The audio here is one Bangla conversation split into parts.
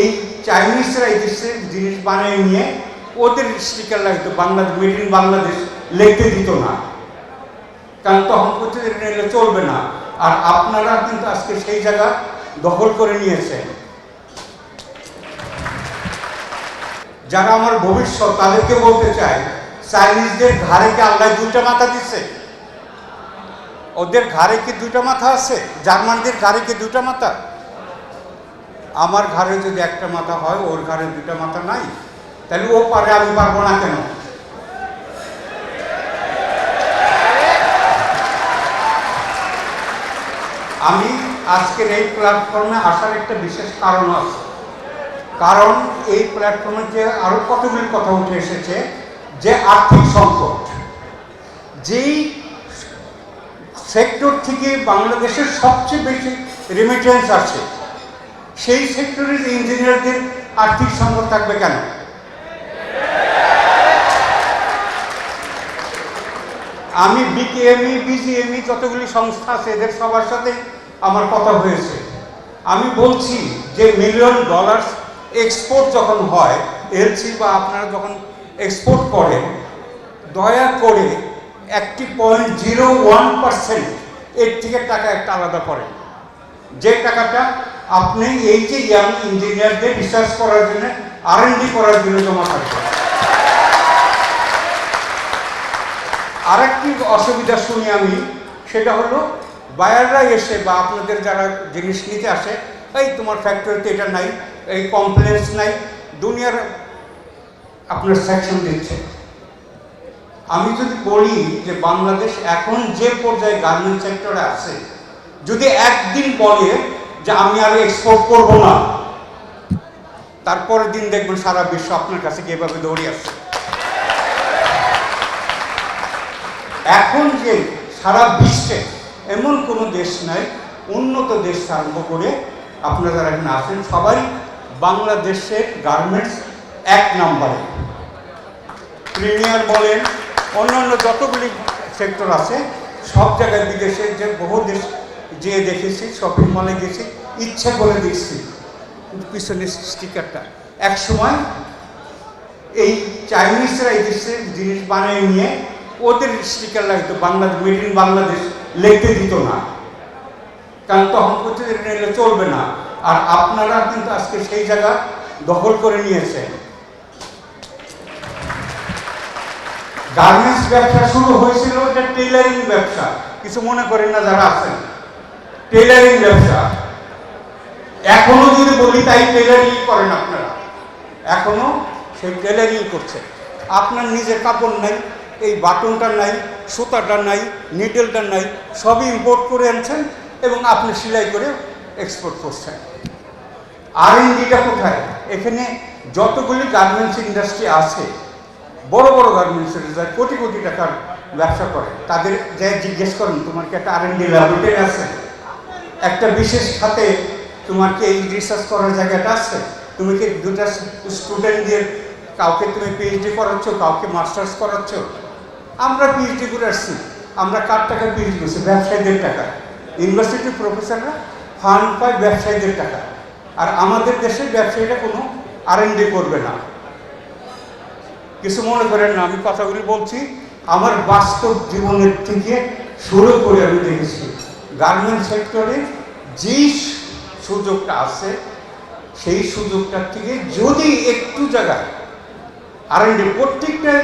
এই চাইনিজরা এই দেশের জিনিস বানিয়ে নিয়ে ওদের স্টিকার লাগতো, বাংলাদেশ মেড ইন বাংলাদেশ, লিখতে দিত না। কারণ তখন প্রতিদিন নিলে চলবে না। আর আপনারা কিন্তু আজকে সেই জায়গা দখল করে নিয়েছেন। যারা আমার ভবিষ্যৎ, তাদেরকে বলতে চাই চাইনিজদের ঘাড়ে কি আল্লাহ দুইটা মাথা দিচ্ছে ওদের ঘাড়ে কি দুইটা মাথা আছে? জার্মানদের ঘাড়ে কি দুইটা মাথা? আমার ঘাড়ে যদি একটা মাথা হয়, ওর ঘাড়ে দুটা মাথা নাই, তাহলে ও পারে আমি পারব না কেন? আমি আজকের এই প্ল্যাটফর্মে আসার একটা বিশেষ কারণ আছে। কারণ এই প্ল্যাটফর্মে যে আরও কতগুলি কথা উঠে এসেছে, যে আর্থিক সংকট, যেই সেক্টর থেকে বাংলাদেশের সবচেয়ে বেশি রেমিটেন্স আছে সেই সেক্টরের ইঞ্জিনিয়ারদের আর্থিক সংকট থাকবে কেন? আমি বিকেএমই বিজিএমই যতগুলি সংস্থা আছে, এদের সবার সাথে আমার কথা হয়েছে। আমি বলছি যে মিলিয়ন ডলার্স এক্সপোর্ট যখন হয়, এলসি বা আপনারা যখন এক্সপোর্ট করেন, দয়া করে একটি পয়েন্ট জিরো ওয়ান পার্সেন্ট এর থেকে টাকা একটা আলাদা করেন। যে টাকাটা আপনি এই যে ইয়াং ইঞ্জিনিয়ারদের রিসার্চ করার জন্য আর করার জন্য জমা থাকবে। আরেকটি অসুবিধা শুনি আমি, সেটা হলো বায়াররা এসে বা আপনাদের যারা জিনিস নিতে আসে, এই তোমার ফ্যাক্টরিতে এটা নাই, এই কমপ্লেন্স নাই, দুনিয়ার আপনার সেকশন দিচ্ছে। আমি যদি বলি যে বাংলাদেশ এখন যে পর্যায়ে গার্মেন্ট সেক্টরে আছে, যদি একদিন বলে যে আমি আর এক্সপোর্ট করব না। তারপরের দিন দেখবেন সারা বিশ্ব আপনার কাছে কীভাবে দৌড়ে আসছে। এখন যে সারা বিশ্বে এমন কোনো দেশ নাই, উন্নত দেশ আরম্ভ করে আপনারা এখানে আছেন, সবাই বাংলাদেশের গার্মেন্টস এক নম্বরে। প্রিমিয়ার বলেন অন্যান্য যতগুলি সেক্টর আছে, সব জায়গায় বিদেশে যে বহু দেশ যেয়ে দেখেছি শপিং মলে গেছি ইচ্ছা করে দেখছি পিছনের স্টিকারটা এক সময় এই চাইনিজরা এই দেশের জিনিস বানিয়ে নিয়ে ওদের স্টিকার লাগতো বাংলাদেশ মেড ইন বাংলাদেশ লিখতে দিত না। কারণ তখন প্রতিদিন নিলে চলবে না। আর আপনারা কিন্তু আজকে সেই জায়গা দখল করে নিয়েছেন। গার্মেন্টস ব্যবসা শুরু হয়েছিল যে টেইলারিং ব্যবসা। কিছু মনে করেন না যারা আছেন? টেইলারিং ব্যবসা। এখনও যদি বলি তাই টেইলারিং করেন আপনারা, এখনও সেই টেলারিং করছে। আপনার নিজের কাপড় নাই, এই বাটনটা নাই, সুতাটা নাই নিডেলটা নাই, সবই ইম্পোর্ট করে আনছেন এবং আপনি সেলাই করে এক্সপোর্ট করছেন। আর ইন্ডিটা কোথায়? এখানে যতগুলি গার্মেন্টস ইন্ডাস্ট্রি আছে, বড় বড় গার্মেন্টস যারা কোটি কোটি টাকার ব্যবসা করে। তাদের যে জিজ্ঞেস করেন, তোমার কি একটা আর এন ডি ল্যাবরেটরি আছে? একটা বিশেষ খাতে তোমার কি এই রিসার্চ করার জায়গাটা আছে? তুমি কি দুটা স্টুডেন্ট দিয়ে কাউকে তুমি পিএইচডি করাচ্ছ, কাউকে মাস্টার্স করাচ্ছ? আমরা পিএইচডি করে আসছি। আমরা কার টাকা পিএইচডি করছি? ব্যবসায়ীদের টাকা। ইউনিভার্সিটির প্রফেসররা ফান্ড পায় ব্যবসায়ীদের টাকা। আর আমাদের দেশের ব্যবসায়ীরা কোনো আর করবে না। কিছু মনে করেন না, আমি কথাগুলি বলছি। আমার বাস্তব জীবনের থেকে শুরু করে আমি দেখেছি। গার্মেন্ট সেক্টরে যেই সুযোগটা আছে, সেই সুযোগটার থেকে যদি একটু জায়গায় আর প্রত্যেকটা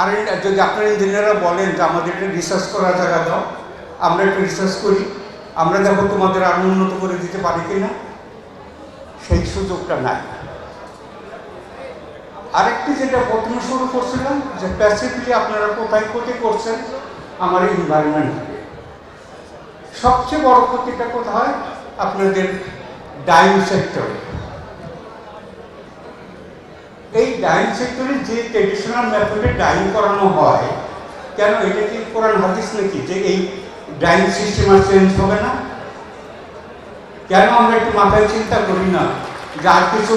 আর যদি আপনার ইঞ্জিনিয়াররা বলেন যে আমাদের একটা রিসার্চ করার জায়গা দাও, আমরা একটু রিসার্চ করি, আমরা দেখো তোমাদের আরও উন্নত করে দিতে পারি কিনা, সেই সুযোগটা নাই। আরেকটি যেটা প্রথমে শুরু করছিলাম, যে প্যাসিফিকলি আপনারা কোথায় ক্ষতি করছেন, আমার এনভায়রনমেন্ট সবচেয়ে বড় ক্ষতিটা কোথায়? আপনাদের ডাইং সেক্টরে এই ডাইং সেক্টরে যে ট্রেডিশনাল মেথডে ডাইং করানো হয়, কেন এটা কি কোরআন হাদিস নাকি যে এই ডাইং সিস্টেম আর চেঞ্জ হবে না? কেন আমরা একটু মাথায় চিন্তা করি না যে আর কিছু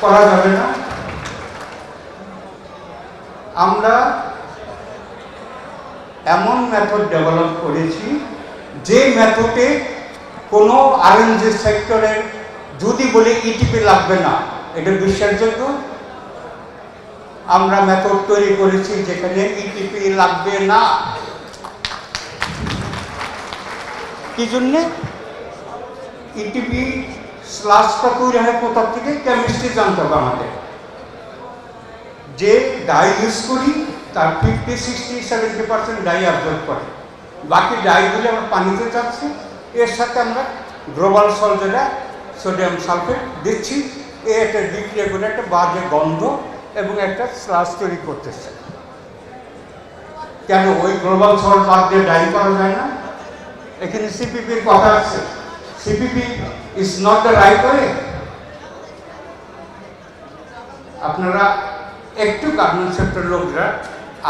করা যাবে না? আমরা এমন মেথড ডেভেলপ করেছি যে মেথডে কোনো আর আরএনজি সেক্টরের যদি বলি ইটিপি লাগবে না, এটা বিশ্বাসযোগ্য? আমরা মেথড তৈরি করেছি যেখানে ইটিপি লাগবে না। কি জন্যে? ইটিপি স্লাসটা তৈরি হয় কোথা থেকে? কেমিস্ট্রি জানতে হবে আমাদের। যে ডাই ইউজ করি, তার fifty sixty seventy percent dye absorb করে। বাকি ডাইগুলি আমরা পানিতে যাচ্ছে এর সাথে আমরা গ্লোবাল সল যেটা সোডিয়াম সালফেট দিচ্ছি। এ একটা বিক্রিয়া করে একটা বাজে গন্ধ এবং একটা স্লাস তৈরি করতেছে। কেন ওই গ্লোবাল সল বাদ দিয়ে ডাই করা যায় না? এখানে সিপিপির কথা আছে। CPP is not the right way আপনারা একটু গার্মেন্ট সেক্টর লোকরা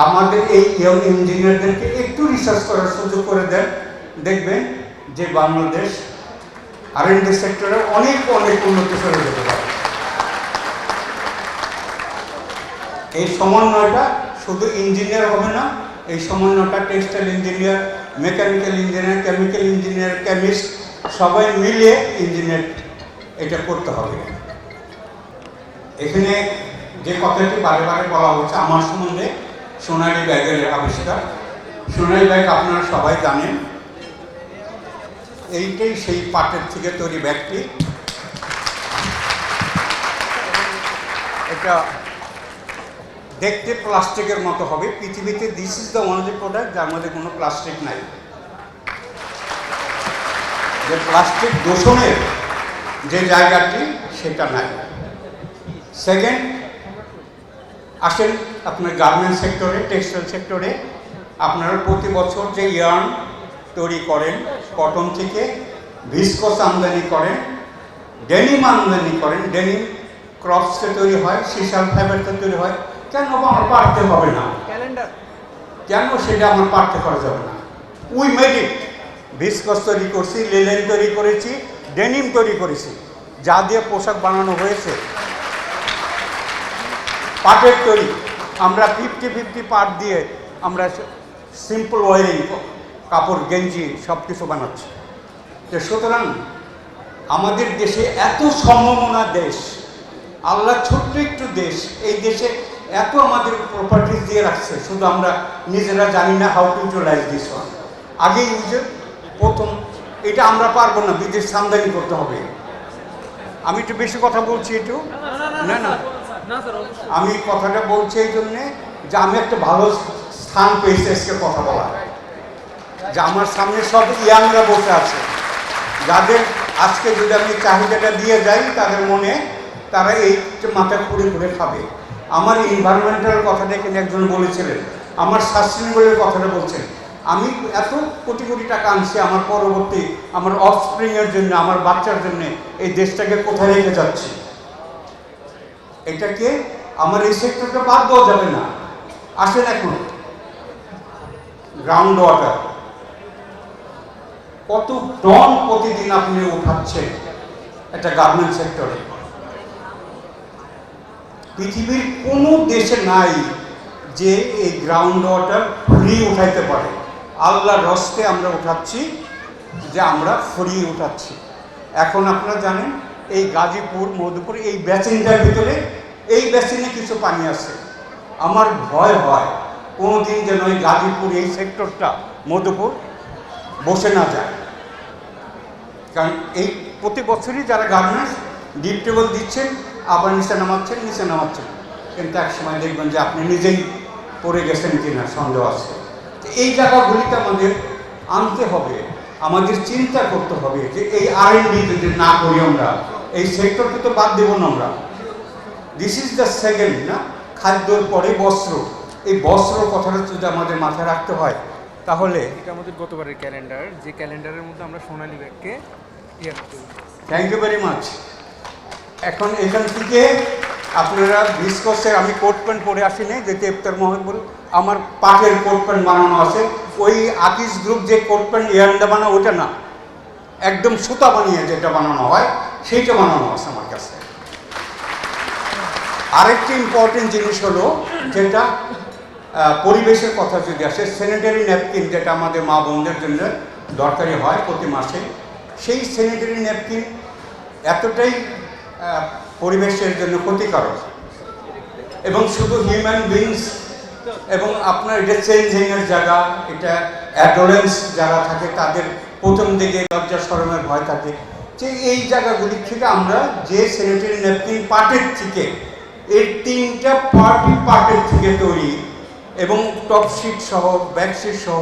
আমাদের এই ইয়ং ইঞ্জিনিয়ারদেরকে একটু রিসার্চ করার সুযোগ করে দেন। দেখবেন যে বাংলাদেশ আর এন সেক্টরে অনেক অনেক উন্নতি করে যেতে পারে। এই সমন্বয়টা শুধু ইঞ্জিনিয়ার হবে না, এই সমন্বয়টা textile engineer mechanical engineer chemical engineer chemist সবাই মিলিয়ে ইঞ্জিনিয়ার এটা করতে হবে। এখানে যে কথাটি বারে বারে বলা হচ্ছে, আমার সম্বন্ধে সোনালী ব্যাগের আবিষ্কার। সোনালী ব্যাগ আপনারা সবাই জানেন। এইটাই সেই পাটের থেকে তৈরি ব্যাগটি। এটা দেখতে প্লাস্টিকের মতো হবে। পৃথিবীতে this is the only product যার মধ্যে কোনো প্লাস্টিক নাই। যে প্লাস্টিক দূষণের যে জায়গাটি, সেটা নাই। সেকেন্ড আসেন আপনার গার্মেন্ট সেক্টরে টেক্সটাইল সেক্টরে আপনারা প্রতি বছর যে ইয়ার্ন তৈরি করেন কটন থেকে ভিসকস আমদানি করেন ডেনিম আমদানি করেন ডেনিম ক্রপসে তৈরি হয় সিসাল ফাইবারতে তৈরি হয়। কেন আমার পারতে হবে না? ক্যালেন্ডার। কেন সেটা আমার পারতে করা যাবে না? উই মেড ইট ভিসকস তৈরি করছি লেলেন তৈরি করেছি ডেনিম তৈরি করেছি। যা দিয়ে পোশাক বানানো হয়েছে। পাটের তৈরি। আমরা ফিফটি ফিফটি পাট দিয়ে আমরা সিম্পল ওয়ারিং কাপড়, গেঞ্জি সব কিছু বানাচ্ছে। তো সুতরাং আমাদের দেশে এত সম্ভাবনা দেশ আল্লাহ ছোট্ট একটু দেশ, এই দেশে এত আমাদের প্রপার্টিস দিয়ে রাখছে, শুধু আমরা নিজেরা জানি না how to utilize this one আগে ইউজে প্রথম, এটা আমরা পারব না, বিদেশ আমদানি করতে হবে। আমি একটু বেশি কথা বলছি একটু? না না। আমি কথাটা বলছি এই জন্যে যে আমি একটা ভালো স্থান পেয়েছি আজকে কথা বলা যে আমার সামনে সব ইয়াংরা বসে আছে। যাদের আজকে যদি আমি চাহিদাটা দিয়ে যাই তাদের মনে, তারা এই মাথা খুঁড়ে ঘুরে খাবে। আমার এনভায়রনমেন্টাল কথাটা এখানে একজন বলেছিলেন, আমার সাস্টেনেবলের কথাটা বলছেন। আমি এত কোটি কোটি টাকা আনছি আমার পরবর্তী, আমার অফস্প্রিংয়ের জন্য, আমার বাচ্চার জন্য, এই দেশটাকে কোথায় রেখে যাচ্ছি? এটাকে আমার এই সেক্টরটা বাদ দেওয়া যাবে না। আসেন এখন। গ্রাউন্ড ওয়াটার কত টন প্রতিদিন আপনি উঠাচ্ছেন একটা গার্মেন্ট সেক্টরে পৃথিবীর কোনো দেশে নাই যে এই গ্রাউন্ড ওয়াটার ফ্রি উঠাইতে পারে। আল্লাহর রস্তে আমরা উঠাচ্ছি, যে আমরা ফ্রি উঠাচ্ছি। এখন আপনারা জানেন, এই গাজীপুর, মধুপুর, এই বেসিনটার ভিতরে, এই বেসিনে কিছু পানি আছে। আমার ভয় হয় কোনোদিন যেন এই গাজীপুর এই সেক্টরটা মধুপুর বসে না যায়। কারণ এই প্রতি বছরই যারা গার্মেন্টস ডিপ টেবল দিচ্ছেন, আবার নিচে নামাচ্ছেন নিচে নামাচ্ছেন। কিন্তু এক সময় দেখবেন যে আপনি নিজেই পড়ে গেছেন কিনা, সন্দেহ আছে। এই জায়গাগুলিতে আমাদের আনতে হবে, আমাদের চিন্তা করতে হবে যে এই আর যদি না করি আমরা, এই সেক্টরকে তো বাদ দেবো না আমরা। দিস ইজ দ্য সেকেন্ড না? খাদ্যর পরে বস্ত্র। এই বস্ত্র কথাটা যদি আমাদের মাথায় রাখতে হয় তাহলে এটা আমাদের গতবারের ক্যালেন্ডার যে ক্যালেন্ডারের মধ্যে আমরা সোনালী ব্যাগকে করি থ্যাংক ইউ ভেরি মাচ এখন এখান থেকে আপনারা ভিসকসের আমি কোট প্যান্ট পরে আসিনি যেতে ইফতার মহবুল আমার পাটের কোট প্যান্ট বানানো আছে। ওই আকিস গ্রুপ যে কোট প্যান্ট ইয়ান্ডা বানা ওটা না। একদম সুতা বানিয়ে যেটা বানানো হয় সেইটা বানানো আছে আমার কাছে। আরেকটি ইম্পর্টেন্ট জিনিস হলো যেটা পরিবেশের কথা যদি আসে স্যানিটারি ন্যাপকিন যেটা আমাদের মা বোনদের জন্য দরকারি হয় প্রতি মাসে, সেই স্যানিটারি ন্যাপকিন এতটাই পরিবেশের জন্য ক্ষতিকারক। এবং শুধু হিউম্যান বিংস এবং আপনার এটা চেঞ্জিংয়ের জায়গা এটা অ্যাডোলেন্স যারা থাকে, তাদের প্রথম দিকে লজ্জা, শরমের ভয় থাকে। যে এই জায়গাগুলি থেকে আমরা যে স্যানিটারি ন্যাপকিন পার্টের থেকে, এই তিনটা পার্টি পার্টের থেকে তৈরি এবং টপ শিট সহ ব্যাক শিট সহ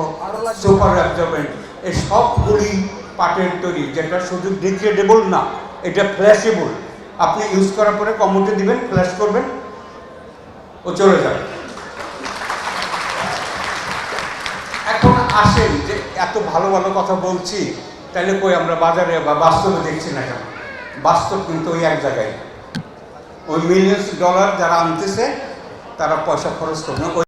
সুপার অ্যাবজর্বেন্ট এই সবগুলি পাটের তৈরি, যেটা শুধু ডিগ্রেডেবল না, এটা ফ্ল্যাশেবল আপনি ইউজ করার পরে কমোটে দিবেন ফ্ল্যাশ করবেন, ও চলে যাবে। এখন আসেন যে এত ভালো ভালো কথা বলছি, তাহলে কই আমরা বাজারে বা বাস্তবে দেখছি না কেন? বাস্তব কিন্তু ওই এক জায়গায়। ওই মিলিয়ন্স ডলার যারা আনতেছে, তারা পয়সা খরচ করবে